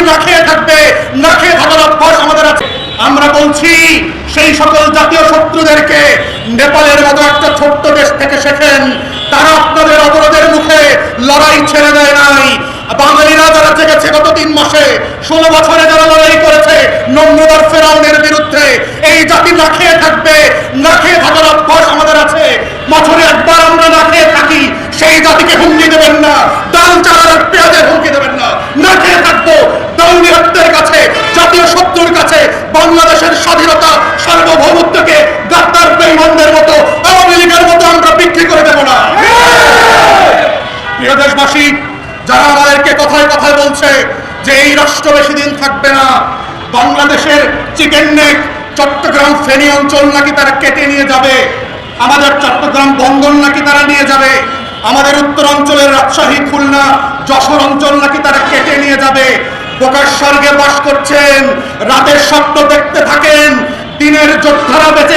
জাতি না খেয়ে থাকবে, না খেয়ে থাকার অভ্যাস আমাদের আছে। আমরা বলছি, সেই সকল জাতীয় শত্রুদেরকে নেপালের মতো একটা ছোট্ট দেশ থেকে শেখেন। তারা আপনাদের অবরোধের মুখে লড়াই ছেড়ে দেয় নাই। বাঙালিরা যারা জেগেছে গত তিন মাসে, ষোলো বছরে যারা লড়াই করেছে নম্রদার ফেরাউনের বিরুদ্ধে, এই জাতি না খেয়ে থাকবে, না খেয়ে থাকার অভ্যাস আমাদের আছে। বছরে একবার আমরা না খেয়ে থাকি সেই জাতিকে হুমকি দেবেন না ডাল চালার আর পেঁয়াজের হুমকি দেবেন না না খেয়ে থাকব দৌড়িয়াত্মের কাছে জাতীয় শত্রুর কাছে বাংলাদেশের স্বাধীনতা সার্বভৌমত্বকে গাদ্দার বেইমানদের মতো আওয়ামী লীগের মতো আমরা বিক্রি করে দেব না প্রিয় দেশবাসী যারা আমাদেরকে কথায় কথায় বলছে যে এই রাষ্ট্র বেশি দিন থাকবে না, বাংলাদেশের চিকেন নেক চট্টগ্রাম ফেনী অঞ্চল নাকি তারা কেটে নিয়ে যাবে, আমাদের চট্টগ্রাম বন্দর নাকি তারা নিয়ে যাবে, আমাদের উত্তর অঞ্চলের রাজশাহী, খুলনা, যশোর অঞ্চল নাকি তারা কেটে নিয়ে যাবে, বোকার স্বর্গে বাস করছেন, রাতের স্বপ্ন দেখতে থাকেন, দিনের যোদ্ধারা বেঁচে